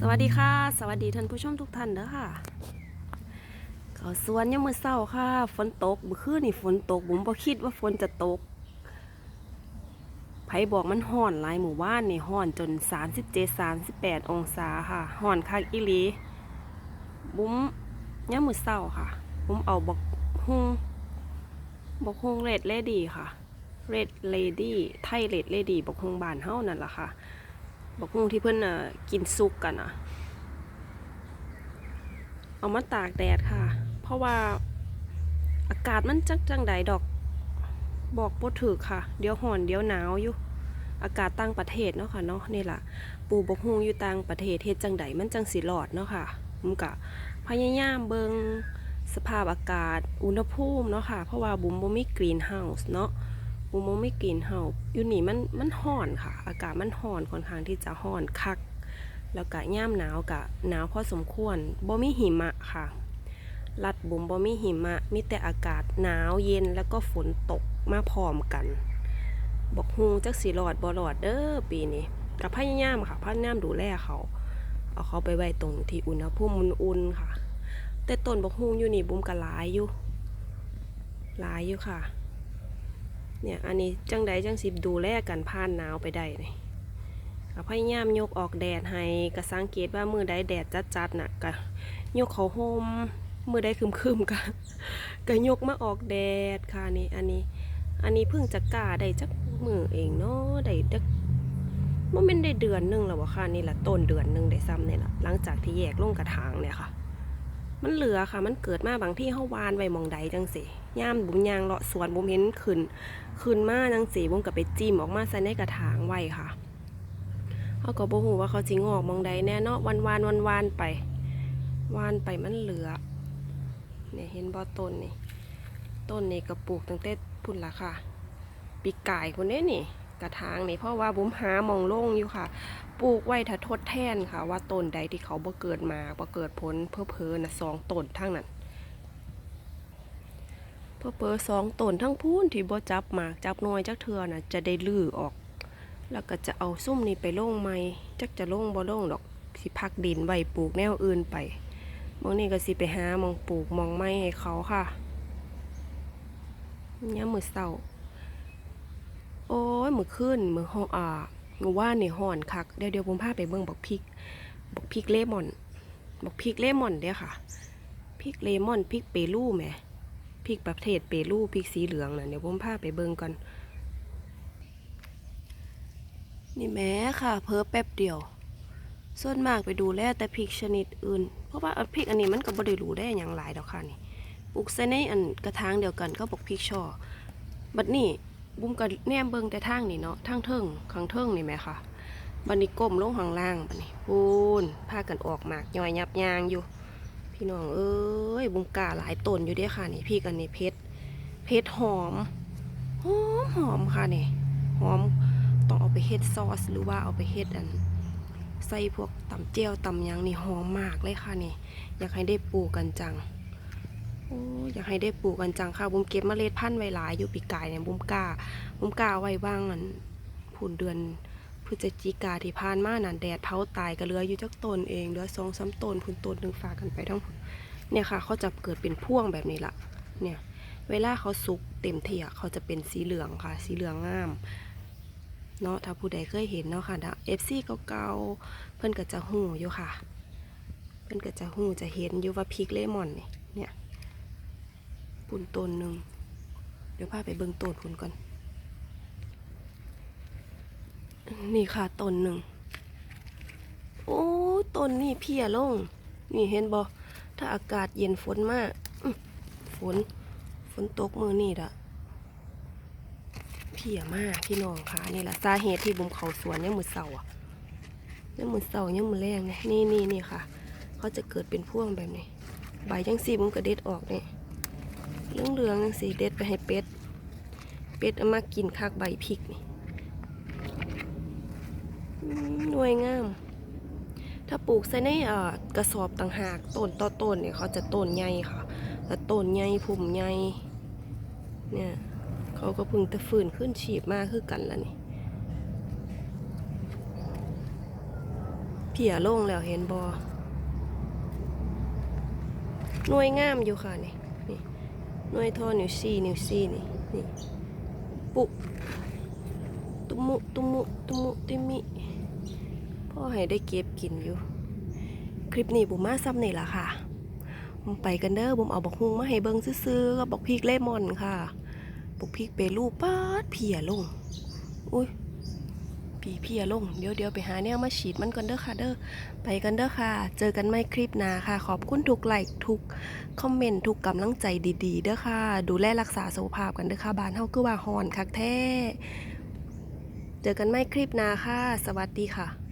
สวัสดีค่ะ สวัสดีท่านผู้ชมทุกท่านเด้อค่ะเขาสวนยังมือเศร้าค่ะ ฝนตกเมื่อคืนนี่ฝนตกบุ๋มบ่คิดว่าฝนจะตกไผบอกมันห่อนหลายหมู่บ้านนี่ห่อนจน 37 38 องศาค่ะห่อนคักอีหลีบุ๋มยังมือเศร้าค่ะบุ๋มเอาบอกฮุงบอกฮุงเรดเลดี้ค่ะเรดเลดี้ไทยเรดเลดี้บอกฮุงบานเฮานั่นแหละค่ะ บักฮุงที่เพิ่นน่ะกินซุกกันอะ เอามาตากแดดค่ะ เพราะว่าอากาศมันจักจังใดดอก บอกบ่ถูกค่ะ เดี๋ยวร้อนเดี๋ยวหนาวอยู่ อากาศต่างประเทศเนาะค่ะเนาะนี่ล่ะ ปูบกฮุงอยู่ต่างประเทศเฮ็ดจังใดมันจังสิรอดเนาะค่ะผมก็พยายามเบิงสภาพอากาศอุณหภูมิเนาะค่ะ เพราะว่าบุ๋มบ่มีกรีนเฮาส์เนาะ บุมมไม่กลิ่นเห่าอยู่นี่มันมันห่อนค่ะ อากาศมันห่อนค่อนข้างที่จะห่อนคัก แล้วก็ย่ามหนาวกะหนาวพอสมควรบ่มีหิมะค่ะรัดบุมบ่มีหิมะ มีแต่อากาศหนาวเย็นแล้วก็ฝนตกมาพร้อมกัน บอกฮูจักสิรอดบ่รอดเด้อปีนี้กับพยายามค่ะพยายามดูแลเขา เอาเขาไปไว้ตรงที่อุณหภูมิอุ่นๆค่ะ แต่ต้นบอกฮูอยู่นี่บุมก็หลายอยู่หลายอยู่ค่ะ เนี่ยอันนี้จังใดจังสิบดูแลกันผ่านหนาวไปได้นี่ก็พยายามยกออกแดดให้ก็สังเกตว่ามือใดแดดจัดๆน่ะก็ยกเขาห่มมือใดคึมๆก็ก็ยกมาออกแดดค่ะนี่อันนี้ อันนี้เพิ่งจะกล้าได้จักมือเองเนาะได้จักมันเป็นได้เดือนนึงแล้ววะค่ะนี่ละต้นเดือนนึงได้ซ้ำเนี่ยละหลังจากที่แยกลงกระถางเนี่ยค่ะ มันเหลือค่ะ มันเกิดมาบางที่เฮาวานไว้มองใดจังสิย่ามบุมยางเลาะสวนบุมเห็นขึ้นขึ้นมาจังสีบุมกับไปจิ้มออกมาใส่ในกระถางไว้ค่ะเขาก็บ่ฮู้ว่าเขาสิงอกมองใดแน่เนาะวันวานวันวานไป วานไปมันเหลือเนี่ยเห็นบ่ต้นนี่ต้นนี่ก็ปลูกตั้งแต่พุ่นละค่ะ ปีกายคนนี้นี่ กระถางนี่เพราะว่าบุ้มหามองโล่งอยู่ค่ะ ปลูกไว้ถ้าทดแทนค่ะ ว่าต้นใดที่เขาบ่เกิดมาบ่เกิดผลเพื่อเพอนะสองต้นทั้งนั้นเพื่อเพอสองต้นทั้งพูนที่บ่จับหมากจับน้อยจักเทือน่ะจะได้ลื้อออก แล้วก็จะเอาซุ่มนี้ไปลงใหม่จักจะลงบ่ลงดอกสิพักดินไว้ปลูกแนวอื่นไปมองนี้ก็สิไปหามองปลูกมองไม้ให้เขาค่ะยามมื้อเช้า โอ้ยมื้อคืนมือห้องอ่ามื้อว่านนี่อนคักเดี๋ยวเดี๋ยวผมพาไปเบิ่งบักพริกบักพริกเลมอนบักพริกเลมอนเด้อค่ะพริกเลมอนพริกเปรูแหมพริกประเทศเปรูพริกสีเหลืองน่ะเดี๋ยวผมพาไปเบิ่งก่อนนี่แม้ค่ะ เพิ่มแป๊บเดียว ส่วนมากไปดูแลแต่พริกชนิดอื่น เพราะว่าพริกอันนี้มันก็บ่ได้รู้ได้อย่างหลายดอกค่ะนี่ปลูกใส่ในอันกระถางเดียวกันก็บอกพริกช่อบัดนี้ บุ้มก็แนมเบิ่งแต่ทางนี่เนาะทางเทิงข้างเทิงนี่แหมคะบันนี้ก้มลงข้างล่างบันนี้พูนพากันออกหมากย่อยยับยางอยู่ พี่น้องเอ้ยบุงกาหลายต้นอยู่ด้อค่ะนี่พี่กันนี่เพชรเพชรหอมหอมหอมค่ะนี่หอมต้องเอาไปเฮ็ดซอสหรือว่าเอาไปเฮ็ดอันใส่พวกตำเจียวตำยังนี่หอมมากเลยค่ะนี่ อยากให้ได้ปลูกกันจัง โอ้ยอยากให้ได้ปลูกกันจังค่ะบุ้มเก็บเมล็ดพันธุ์ไว้หลายอยู่ปีกายเนี่ยบุ้มกล้าบุ้มกล้าไว้บ้างอันพูนเดือนพฤศจิกาที่ผ่านมานั่นแดดเผาตายก็เหลืออยู่จักต้นเองเหลือสองสามต้นพุ่นต้นหนึ่งฝากกันไปทั้งพุ่นเนี่ยค่ะ เขาจะเกิดเป็นพ่วงแบบนี้ละเนี่ยเวลาเขาสุกเต็มที่เขาจะเป็นสีเหลืองค่ะ สีเหลืองงามเนาะถ้าผู้ใดเคยเห็นเนาะค่ะเอฟซีเก่าๆเพิ่อนก็จะหูอยู่ค่ะ เพิ่อนก็จะหูจะเห็นอยู่ว่าพริกเลมอนเนี่ย ปุ่นต้นหนึ่ง เดี๋ยวพาไปเบิ่งต้นพุ่นก่อน นี่ค่ะต้นหนึ่ง โอ้ต้นนี่เพียลง นี่เห็นบอถ้าอากาศเย็นฝนมากฝน ฝนตกมือนี่ละเพียมากพี่น้องค่ะนี่แหละสาเหตุที่บุมเขาสวนยังมือเสาอะยังมือเสายังมือแรงเนี่ยนี่นี่นี่ค่ะ เขาจะเกิดเป็นพ่วงแบบนี้ ใบจังสีบุมกระเด็ดออกเนี่ย เรื่องเรืองๆจังสีเด็ดไปให้เป็ด เป็ดเอามากินคักใบพริกนี่หน่วยงาม ถ้าปลูกใส่ในเอ่อกระสอบต่างหากต้นต่อต้นเนี่ยเขาจะต้นใหญ่ค่ะแล้วต้นใหญ่พุ่มใหญ่เนี่ยเขาก็พึ่งจะฟื้นขึ้นฉีบมากคือกันแล้วนี่เพียลงแล้วเห็นบอหน่วยงามอยู่ค่ะนี่ นี่หน่วยทอนิ้วซี่นิ้วซี่นี่นี่ปุตุมุตุมุตุมุติมิพ่อให้ได้เก็บกินอยู่ คลิปนี้บุมมาซ้ำนี่ละค่ะไปกันเด้อบุมเอาบักฮุงมาให้เบิ่งซื้อๆกับบักพริกเลมอนค่ะบักพริกเปรูปาดเพียลงอุ้ย พี่เพียลงเดี๋ยวเดี๋ยวไปหาแนวมาฉีดมันกันเด้อค่ะเด้อไปกันเด้อค่ะ เจอกันไม่คลิปหน้าค่ะ ขอบคุณทุกไลค์ทุกคอมเมนต์ทุกกำลังใจดีๆเด้อค่ะ ดูแลรักษาสุขภาพกันเด้อค่ะบ้านเฮาคือว่าฮอนคักแท้ เจอกันไม่คลิปหน้าค่ะ สวัสดีค่ะ